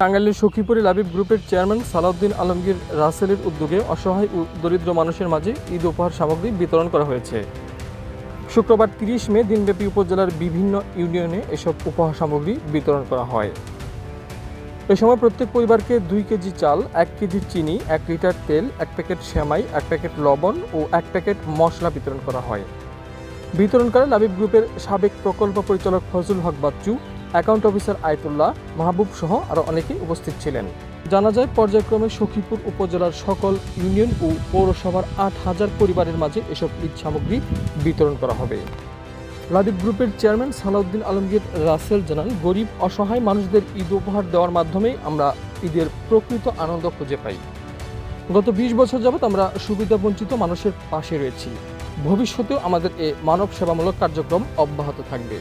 টাঙ্গাইলের সখীপুরে লাবিব গ্রুপের চেয়ারম্যান সালাউদ্দিন আলমগীর রাসেলের উদ্যোগে অসহায় ও দরিদ্র মানুষের মাঝে ঈদ উপহার সামগ্রী বিতরণ করা হয়েছে। শুক্রবার তিরিশ মে দিনব্যাপী উপজেলার বিভিন্ন ইউনিয়নে এসব উপহার সামগ্রী বিতরণ করা হয়। এ সময় প্রত্যেক পরিবারকে দুই কেজি চাল, এক কেজি চিনি, এক লিটার তেল, এক প্যাকেট সেমাই, এক প্যাকেট লবণ ও এক প্যাকেট মশলা বিতরণ করা হয়। বিতরণ করে লাবিব গ্রুপের সাবেক প্রকল্প পরিচালক ফজল হক বাচ্চু অ্যাকাউন্ট অফিসার আয়তুল্লাহ মাহবুব সহ আরও অনেকেই উপস্থিত ছিলেন। জানা যায়, পর্যায়ক্রমে সখীপুর উপজেলার সকল ইউনিয়ন ও পৌরসভার আট হাজার পরিবারের মাঝে এসব ঈদ সামগ্রী বিতরণ করা হবে। লাদিব গ্রুপের চেয়ারম্যান সালাউদ্দিন আলমগীর রাসেল জানান, গরিব, অসহায় মানুষদের ঈদ উপহার দেওয়ার মাধ্যমেই আমরা ঈদের প্রকৃত আনন্দ খুঁজে পাই। গত বিশ বছর যাবৎ আমরা সুবিধাবঞ্চিত মানুষের পাশে রয়েছি। ভবিষ্যতেও আমাদের এ মানব সেবামূলক কার্যক্রম অব্যাহত থাকবে।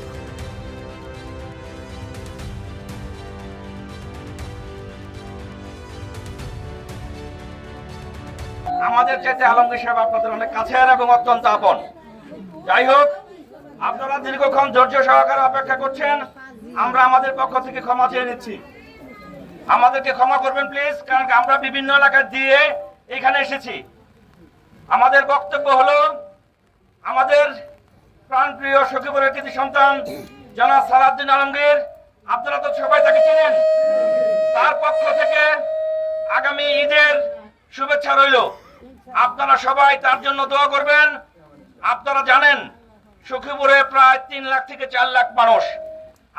আমাদের চাইতে আলমগীর সাহেব আপনাদের অনেক কাছের এবং অত্যন্ত আপন। যাই হোক, আপনারা দীর্ঘক্ষণ ধৈর্য সহকারে অপেক্ষা করছেন। আমরা আমাদের পক্ষ থেকে ক্ষমা চেয়ে নিচ্ছি। আমাদেরকে ক্ষমা করবেন, প্লিজ, কারণ আমরা বিভিন্ন এলাকায় দিয়ে এখানে এসেছি। আমাদের বক্তব্য হলো, আমাদের প্রাণপ্রিয় সখীপুরের কৃতি সন্তান, জনাব সালাউদ্দিন আলমগীর। আপনারা তো সবাই তাকে চেনেন। তার পক্ষ থেকে আগামী ঈদের শুভেচ্ছা রইল। আপনারা সবাই তার জন্য দোয়া করবেন। আপনারা জানেন, সখীপুরে প্রায় তিন লাখ থেকে চার লাখ মানুষ।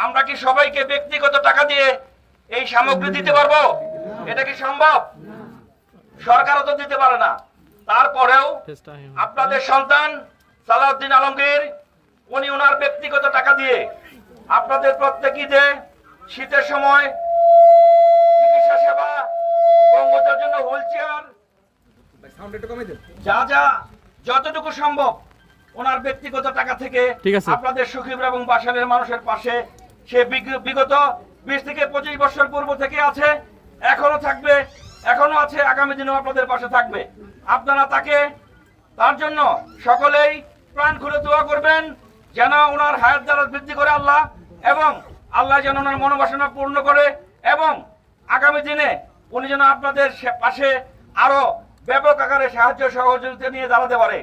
আমরা কি সবাইকে ব্যক্তিগত টাকা দিয়ে এই সামগ্রী দিতে পারব? এটা কি সম্ভব? সরকারও তো দিতে পারে না। তারপরেও আপনাদের সন্তান সালাউদ্দিন আলমগীর, উনি ওনার ব্যক্তিগত টাকা দিয়ে আপনাদের প্রত্যেক ঈদে শীতের সময় যা যা যতটুকু সম্ভব ওনার ব্যক্তিগত টাকা থেকে আপনাদের সুখীব এবং বাসালের মানুষের পাশে সে বিগ- বিগত বিশ থেকে পঁচিশ বছর পূর্ব থেকে আছে এখনও থাকবে এখনও আছে আগামী দিনেও আপনাদের পাশে থাকবে। আপনারা তাকে তার জন্য সকলেই প্রাণ খুলে দোয়া করবেন যেন ওনার হায়াত দ্বারা বৃদ্ধি করে আল্লাহ এবং আল্লাহ যেন ওনার মনোবাসনা পূর্ণ করে এবং আগামী দিনে উনি যেন আপনাদের সে- পাশে আরও ব্যাপক আকারে সাহায্য সহযোগিতা নিয়ে দাঁড়াতে পারে।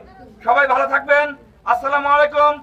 সবাই ভালো থাকবেন। আসসালামু আলাইকুম।